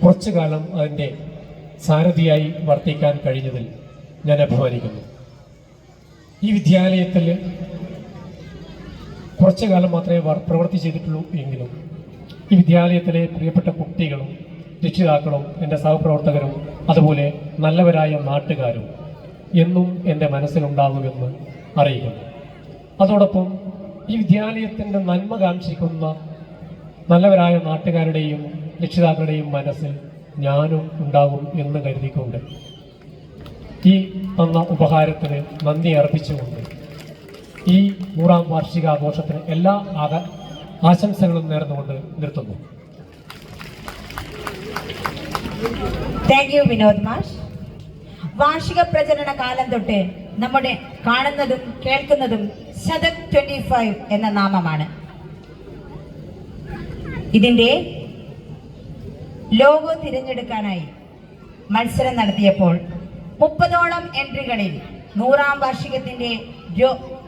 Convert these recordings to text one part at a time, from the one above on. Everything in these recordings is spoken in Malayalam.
കുറച്ചു കാലം അതിന്റെ സാരഥിയായി വർത്തിക്കാൻ കഴിഞ്ഞതിൽ ഞാൻ അഭിമാനിക്കുന്നു. ഈ വിദ്യാലയത്തിൽ കുറച്ചു കാലം മാത്രമേ പ്രവൃത്തി ചെയ്തിട്ടുള്ളൂ എങ്കിലും ഈ വിദ്യാലയത്തിലെ പ്രിയപ്പെട്ട കുട്ടികളും രക്ഷിതാക്കളും എന്റെ സഹപ്രവർത്തകരും അതുപോലെ നല്ലവരായ നാട്ടുകാരും എന്നും എന്റെ മനസ്സിലുണ്ടാകുമെന്ന് അറിയിക്കുന്നു അതോടൊപ്പം ഈ വിദ്യാലയത്തിന്റെ നന്മ കാക്ഷിക്കുന്ന നല്ലവരായ നാട്ടുകാരുടെയും രക്ഷിതാക്കളുടെയും മനസ്സിൽ ഞാനും ഉണ്ടാകും എന്ന് കരുതിക്കൊണ്ട് ഈ തന്ന ഉപഹാരത്തിന് നന്ദി അർപ്പിച്ചുകൊണ്ട് ഈ നൂറാം വാർഷികാഘോഷത്തിന് എല്ലാ ആക ആശംസകളും നേർന്നുകൊണ്ട് നിർത്തുന്നു. താങ്ക് യു വിനോദ് മാഷ് വാർഷിക പ്രചരണ കാലം തൊട്ട് നമ്മുടെ കാണുന്നതും കേൾക്കുന്നതും ശതക് ട്വന്റി ഫൈവ് എന്ന നാമമാണ്. ഇതിന്റെ ലോഗോ തിരഞ്ഞെടുക്കാനായി മത്സരം നടത്തിയപ്പോൾ മുപ്പതോളം എൻട്രികളിൽ നൂറാം വാർഷികത്തിന്റെ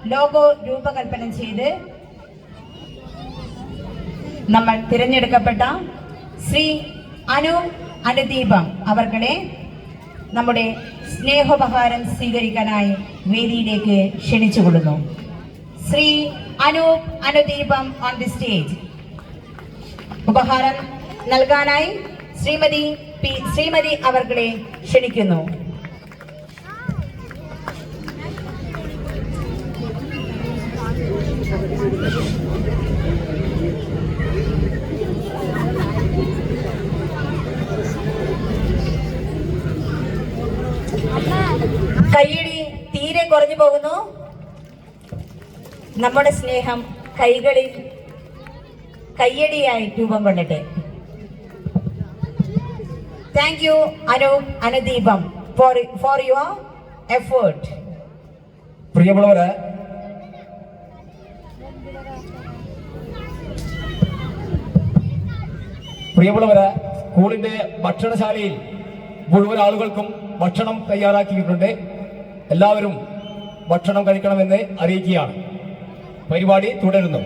ലോഗോ രൂപകൽപ്പന ചെയ്ത് നമ്മൾ തിരഞ്ഞെടുക്കപ്പെട്ട ശ്രീ അനു അനുദീപം അവർകളെ നമ്മുടെ സ്നേഹോപഹാരം സ്വീകരിക്കാനായി വേദിയിലേക്ക് ക്ഷണിച്ചുകൊള്ളുന്നു. Shri Anoop Anudeepam on the stage ഉപഹാരം നൽകാനായി ശ്രീമതി പി ശ്രീമതി അവർകളെ ക്ഷണിക്കുന്നു. കൈയടി തീരെ കുറഞ്ഞു പോകുന്നു. നമ്മുടെ സ്നേഹം കൈകളിൽ കയ്യടിയായി രൂപം കൊള്ളട്ടെ thank you Anoop Anudeepam for for your effort പ്രിയമുള്ളവരെ പ്രിയമുള്ളവരെ സ്കൂളിന്റെ ഭക്ഷണശാലയിൽ മുഴുവൻ ആളുകൾക്കും ഭക്ഷണം തയ്യാറാക്കിയിട്ടുണ്ട്. എല്ലാവരും ഭക്ഷണം കഴിക്കണമെന്ന് അറിയിക്കുകയാണ്. പരിപാടി തുടരുന്നു.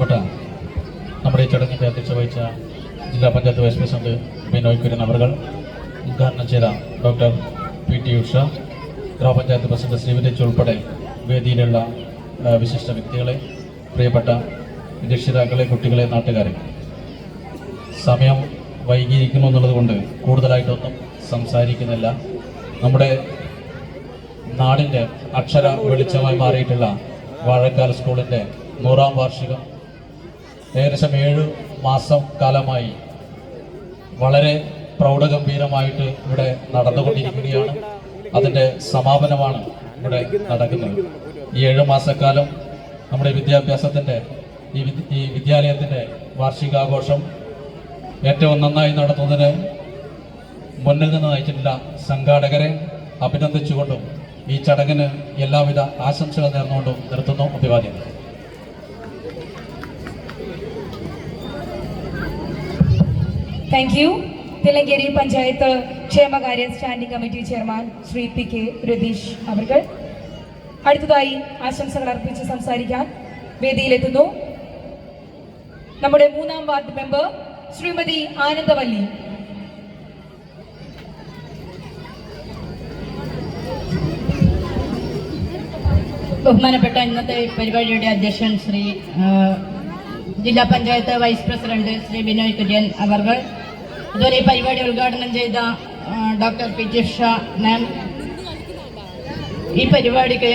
ബഹുമാനപ്പെട്ട നമ്മുടെ ഈ ചടങ്ങിന്റെ അധ്യക്ഷ വഹിച്ച ജില്ലാ പഞ്ചായത്ത് വൈസ് പ്രസിഡന്റ് ബിനോയ് കുര്യൻ അവർ ഉദ്ഘാടനം ചെയ്ത ഡോക്ടർ പി ടി ഉഷ ഗ്രാമപഞ്ചായത്ത് പ്രസിഡന്റ് ശ്രീവിരച്ച് ഉൾപ്പെടെ വേദിയിലുള്ള വിശിഷ്ട വ്യക്തികളെ പ്രിയപ്പെട്ട രക്ഷിതാക്കളെ കുട്ടികളെ നാട്ടുകാരെ. സമയം വൈകിയിരിക്കുന്നു എന്നുള്ളത് കൊണ്ട് കൂടുതലായിട്ടൊന്നും സംസാരിക്കുന്നില്ല. നമ്മുടെ നാടിന്റെ അക്ഷര വെളിച്ചമായി മാറിയിട്ടുള്ള വാഴക്കാൽ സ്കൂളിന്റെ നൂറാം വാർഷികം ഏകദേശം ഏഴ് മാസം കാലമായി വളരെ പ്രൗഢഗംഭീരമായിട്ട് ഇവിടെ നടന്നുകൊണ്ടിരിക്കുകയാണ്. അതിന്റെ സമാപനമാണ് ഇവിടെ നടക്കുന്നത്. ഈ ഏഴ് മാസക്കാലം നമ്മുടെ വിദ്യാഭ്യാസത്തിന്റെ ഈ ഈ വിദ്യാലയത്തിന്റെ വാർഷികാഘോഷം ഏറ്റവും നന്നായി നടത്തുന്നതിന് മുന്നിൽ നിന്ന് നയിച്ചിട്ടുള്ള സംഘാടകരെ അഭിനന്ദിച്ചുകൊണ്ടും ഈ ചടങ്ങിന് എല്ലാവിധ ആശംസകൾ നേർന്നുകൊണ്ടും നിർത്തുന്നു. അഭിവാദ്യം. താങ്ക് യു തിലങ്കേരി പഞ്ചായത്ത് ക്ഷേമകാര്യ standing committee chairman Shri P K Ratheesh അവർക്ക് അടുത്തതായി ആശംസകൾ അർപ്പിച്ച് സംസാരിക്കാൻ വേദിയിലെത്തുന്നു. നമ്മുടെ മൂന്നാം വാർഡ് മെമ്പർ ശ്രീമതി ആനന്ദവല്ലി. ബഹുമാനപ്പെട്ട ഇന്നത്തെ പരിപാടിയുടെ അധ്യക്ഷൻ ശ്രീ ജില്ലാ പഞ്ചായത്ത് വൈസ് പ്രസിഡന്റ് ശ്രീ ബിനോയ് കുര്യൻ അവർ അതുപോലെ ഈ പരിപാടി ഉദ്ഘാടനം ചെയ്ത doctor P T Usha ma'am. ഈ പരിപാടിക്ക്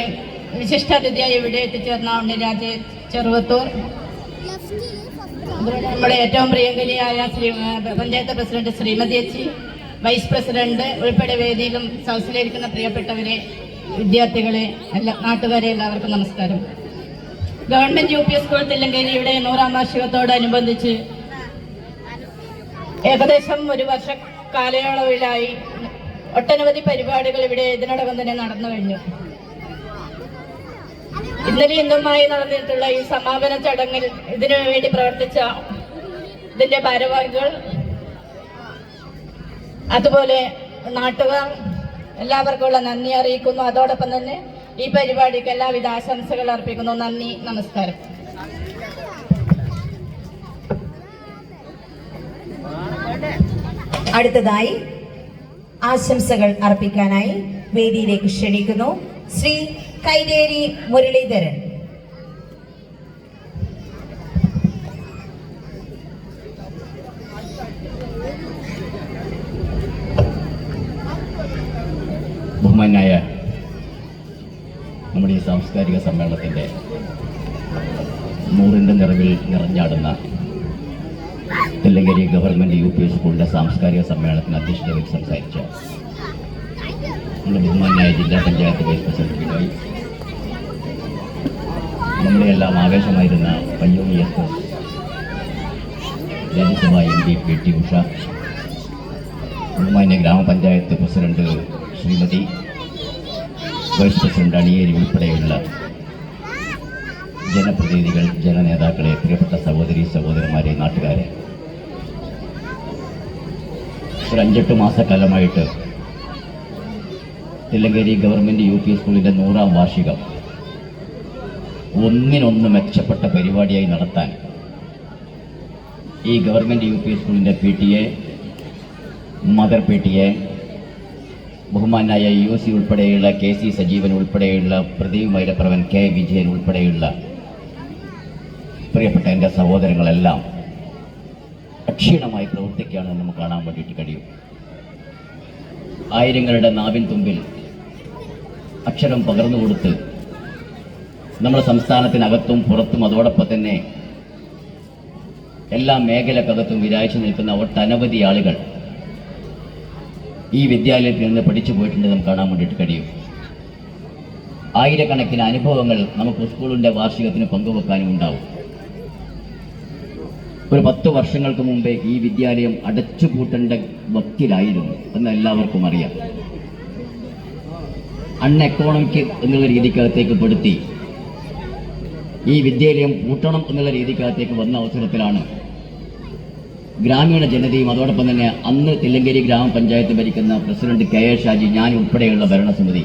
വിശിഷ്ടാതിഥിയായി ഇവിടെ എത്തിച്ചേർന്ന ഉണ്ണിരാജ് ചെറുവത്തൂർ. അതുപോലെ നമ്മുടെ ഏറ്റവും പ്രിയങ്കരിയായ Shri panchayat president Shrimati Echi vice president ഉൾപ്പെടെ വേദിയിലും സൗസിലിരിക്കുന്ന പ്രിയപ്പെട്ടവരെ വിദ്യാർത്ഥികളെ എല്ലാ നാട്ടുകാരെ എല്ലാവർക്കും നമസ്കാരം. ഗവൺമെന്റ് യു പി സ്കൂൾ തില്ലങ്കേരിയുടെ നൂറാം വാർഷികത്തോടനുബന്ധിച്ച് ഏകദേശം ഒരു വർഷ കാലയളവിലായി ഒട്ടനവധി പരിപാടികൾ ഇവിടെ ഇതിനോടകം തന്നെ നടന്നു കഴിഞ്ഞു. ഇന്നലെ ഇന്നുമായി നടന്നിട്ടുള്ള ഈ സമാപന ചടങ്ങിൽ ഇതിനു വേണ്ടി പ്രവർത്തിച്ച ഇതിന്റെ ഭാരവാഹികൾ അതുപോലെ നാട്ടുകാർ എല്ലാവർക്കുമുള്ള നന്ദി അറിയിക്കുന്നു. അതോടൊപ്പം തന്നെ ഈ പരിപാടിക്ക് എല്ലാവിധ ആശംസകൾ അർപ്പിക്കുന്നു. നന്ദി നമസ്കാരം. അടുത്തതായി ആശംസകൾ അർപ്പിക്കാനായി വേദിയിലേക്ക് ക്ഷണിക്കുന്നു ശ്രീ കൈതേരി മുരളീധരൻ. ബഹുമാനായ നമ്മുടെ ഈ സാംസ്കാരിക സമ്മേളനത്തിന്റെ നൂറിന്റെ നിറവിൽ നിറഞ്ഞാടുന്ന തെല്ലങ്കരി ഗവൺമെന്റ് യു പി സ്കൂളിന്റെ സാംസ്കാരിക സമ്മേളനത്തിന് അധ്യക്ഷത വഹിച്ച് സംസാരിച്ച നമ്മുടെ ബഹുമാനായ ജില്ലാ പഞ്ചായത്ത് വൈസ് പ്രസിഡന്റ് നമ്മളെല്ലാം ആവേശമായിരുന്ന Payyoli S Rajya Sabha M P P T Usha ബഹുമാന്യ ഗ്രാമപഞ്ചായത്ത് president Shrimati vice president Aniyeri ഉൾപ്പെടെയുള്ള ജനപ്രതിനിധികൾ ജനനേതാക്കളെ പ്രിയപ്പെട്ട സഹോദരി സഹോദരന്മാരെ നാട്ടുകാരെ ഒരു അഞ്ചെട്ട് മാസക്കാലമായിട്ട് തില്ലങ്കേരി ഗവൺമെന്റ് യു പി സ്കൂളിന്റെ നൂറാം വാർഷികം ഒന്നിനൊന്ന് മെച്ചപ്പെട്ട പരിപാടിയായി നടത്താൻ ഈ ഗവൺമെന്റ് യു പി സ്കൂളിന്റെ P T A mother P T A ബഹുമാനായ യു സി ഉൾപ്പെടെയുള്ള കെ സി സജീവൻ ഉൾപ്പെടെയുള്ള പ്രദീപ് മൈലപ്രവൻ കെ വിജയൻ ഉൾപ്പെടെയുള്ള പ്രിയപ്പെട്ട എന്റെ സഹോദരങ്ങളെല്ലാം അക്ഷീണമായി പ്രവർത്തിക്കുകയാണെന്ന് നമുക്ക് കാണാൻ വേണ്ടിയിട്ട് കഴിയും. ആയിരങ്ങളുടെ നാവിൻ തുമ്പിൽ അക്ഷരം പകർന്നു കൊടുത്ത് നമ്മുടെ സംസ്ഥാനത്തിനകത്തും പുറത്തും അതോടൊപ്പം തന്നെ എല്ലാ മേഖലക്കകത്തും വിരാഴ്ച നിൽക്കുന്ന ഒട്ടനവധി ആളുകൾ ഈ വിദ്യാലയത്തിൽ നിന്ന് പഠിച്ചു പോയിട്ടുണ്ട് നമുക്ക് കാണാൻ വേണ്ടിയിട്ട് കഴിയും. ആയിരക്കണക്കിന് അനുഭവങ്ങൾ നമുക്ക് സ്കൂളിന്റെ വാർഷികത്തിന് പങ്കുവെക്കാനും ഉണ്ടാവും. ഒരു പത്ത് വർഷങ്ങൾക്ക് മുമ്പേ ഈ വിദ്യാലയം അടച്ചുപൂട്ടേണ്ട വക്കിലായിരുന്നു എന്ന് എല്ലാവർക്കും അറിയാം. അൺ എക്കോണമിക് എന്നുള്ള രീതിക്കകത്തേക്ക് പെടുത്തി ഈ വിദ്യാലയം പൂട്ടണം എന്നുള്ള രീതിക്കകത്തേക്ക് വന്ന അവസരത്തിലാണ് ഗ്രാമീണ ജനതയും അതോടൊപ്പം തന്നെ അന്ന് തില്ലങ്കേരി ഗ്രാമപഞ്ചായത്ത് ഭരിക്കുന്ന പ്രസിഡന്റ് കെ എ ഷാജി ഞാൻ ഉൾപ്പെടെയുള്ള ഭരണസമിതി.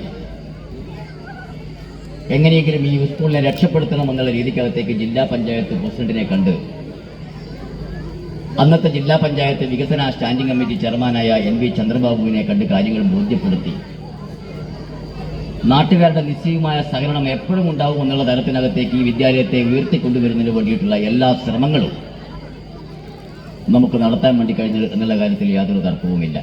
എങ്ങനെയെങ്കിലും ഈ സ്കൂളിനെ രക്ഷപ്പെടുത്തണം എന്നുള്ള രീതിക്കകത്തേക്ക് ജില്ലാ പഞ്ചായത്ത് പ്രസിഡന്റിനെ കണ്ട് അന്നത്തെ ജില്ലാ പഞ്ചായത്ത് വികസന സ്റ്റാൻഡിംഗ് കമ്മിറ്റി ചെയർമാനായ എൻ വി ചന്ദ്രബാബുവിനെ കണ്ട് കാര്യങ്ങൾ ബോധ്യപ്പെടുത്തി. നാട്ടുകാരുടെ നിശ്ചയമായ സഹകരണം എപ്പോഴും ഉണ്ടാവും എന്നുള്ള തരത്തിനകത്തേക്ക് ഈ വിദ്യാലയത്തെ ഉയർത്തിക്കൊണ്ടുവരുന്നതിന് വേണ്ടിയിട്ടുള്ള എല്ലാ ശ്രമങ്ങളും നമുക്ക് നടത്താൻ വേണ്ടി കഴിഞ്ഞത് എന്നുള്ള കാര്യത്തിൽ യാതൊരു തർക്കവുമില്ല.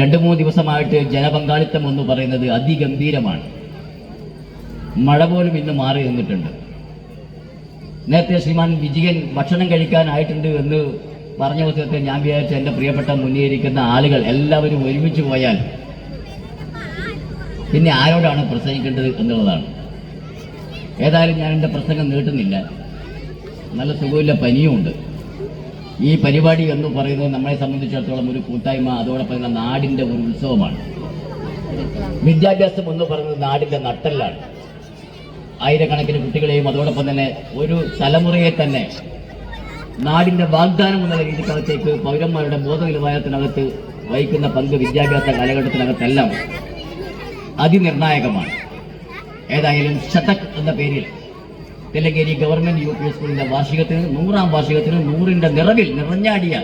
രണ്ടു മൂന്ന് ദിവസമായിട്ട് ജനപങ്കാളിത്തം എന്ന് പറയുന്നത് അതിഗംഭീരമാണ്. മഴ പോലും ഇന്ന് മാറി നിന്നിട്ടുണ്ട്. നേരത്തെ ശ്രീമാൻ വിജയൻ ഭക്ഷണം കഴിക്കാനായിട്ടുണ്ട് എന്ന് പറഞ്ഞ പുസ്തകത്തെ ഞാൻ വിചാരിച്ച എന്റെ പ്രിയപ്പെട്ട മുന്നേരിക്കുന്ന ആളുകൾ എല്ലാവരും ഒരുമിച്ച് പോയാൽ പിന്നെ ആരോടാണ് പ്രസംഗിക്കേണ്ടത് എന്നുള്ളതാണ്. ഏതായാലും ഞാൻ എന്റെ പ്രസംഗം നീട്ടുന്നില്ല. നല്ല സുഖമില്ല പനിയുമുണ്ട്. ഈ പരിപാടി എന്ന് പറയുന്നത് നമ്മളെ സംബന്ധിച്ചിടത്തോളം ഒരു കൂട്ടായ്മ അതോടൊപ്പം നാടിന്റെ ഒരു ഉത്സവമാണ്. വിദ്യാഭ്യാസം എന്ന് പറയുന്നത് നാടിന്റെ നട്ടെല്ലാണ്. ആയിരക്കണക്കിന് കുട്ടികളെയും അതോടൊപ്പം തന്നെ ഒരു തലമുറയെ തന്നെ നാടിന്റെ വാഗ്ദാനം എന്നുള്ള രീതിക്കകത്തേക്ക് പൗരന്മാരുടെ ബോധനിലവാരത്തിനകത്ത് വഹിക്കുന്ന പങ്ക് വിദ്യാഭ്യാസ കാലഘട്ടത്തിനകത്തെല്ലാം അതിനിർണായകമാണ്. ഏതായാലും ശതക് എന്ന പേരിൽ തെലങ്കേരി ഗവൺമെന്റ് യു പി സ്കൂളിന്റെ വാർഷികത്തിന് നൂറാം വാർഷികത്തിന് നൂറിന്റെ നിറവിൽ നിറഞ്ഞാടിയ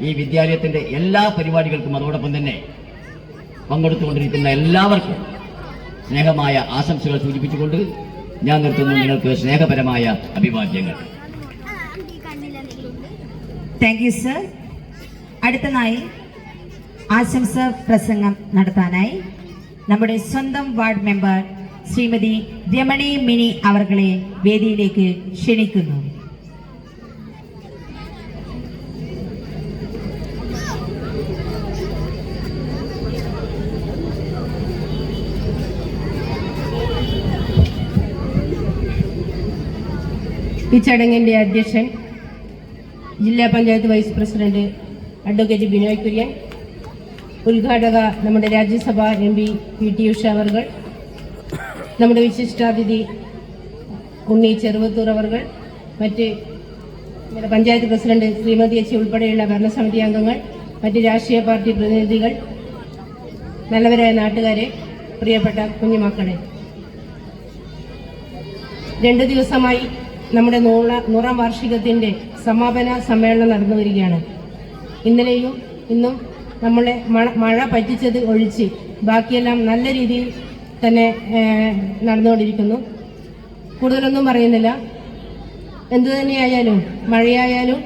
ഈ വിദ്യാലയത്തിന്റെ എല്ലാ പരിപാടികൾക്കും അതോടൊപ്പം തന്നെ പങ്കെടുത്തുകൊണ്ടിരിക്കുന്ന എല്ലാവർക്കും സ്നേഹമായ ആശംസകൾ സൂചിപ്പിച്ചുകൊണ്ട് ഞാൻ നിർത്തുന്നു നിങ്ങൾക്ക് സ്നേഹപരമായ അഭിവാദ്യങ്ങൾ. താങ്ക് യു സർ അടുത്തതായി ആശംസ പ്രസംഗം നടത്താനായി നമ്മുടെ സ്വന്തം വാർഡ് മെമ്പർ ശ്രീമതി രമണി മിനി അവർകളെ വേദിയിലേക്ക് ക്ഷണിക്കുന്നു. ഈ ചടങ്ങിന്റെ അധ്യക്ഷൻ ജില്ലാ panchayat vice president advocate Binoy Kurian ഉദ്ഘാടക നമ്മുടെ Rajya Sabha M P P T Usha നമ്മുടെ വിശിഷ്ടാതിഥി ഉണ്ണി ചെറുവത്തൂർ അവർകൾ മറ്റ് പഞ്ചായത്ത് പ്രസിഡന്റ് ശ്രീമതി എച്ച് ഉൾപ്പെടെയുള്ള ഭരണസമിതി അംഗങ്ങൾ മറ്റ് രാഷ്ട്രീയ പാർട്ടി പ്രതിനിധികൾ നല്ലവരായ നാട്ടുകാരെ പ്രിയപ്പെട്ട കുഞ്ഞുമക്കളെ. രണ്ട് ദിവസമായി നമ്മുടെ നൂറ നൂറാം വാർഷികത്തിന്റെ സമാപന സമ്മേളനം നടന്നു വരികയാണ്. ഇന്നലെയും ഇന്നും നമ്മളെ മഴ മഴ പറ്റിച്ചത് ഒഴിച്ച് ബാക്കിയെല്ലാം നല്ല രീതിയിൽ തന്നെ നടന്നുകൊണ്ടിരിക്കുന്നു. കൂടുതലൊന്നും പറയുന്നില്ല. എന്തു തന്നെയായാലും മഴയായാലും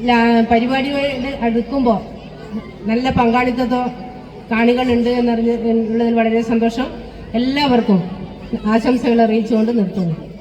ലാ- അടുക്കുമ്പോൾ നല്ല പങ്കാളിത്തത്തോ കാണികളുണ്ട് എന്നറിഞ്ഞ് ഉള്ളതിൽ വളരെ സന്തോഷം. എല്ലാവർക്കും ആശംസകൾ അറിയിച്ചുകൊണ്ട് നിർത്തുന്നു.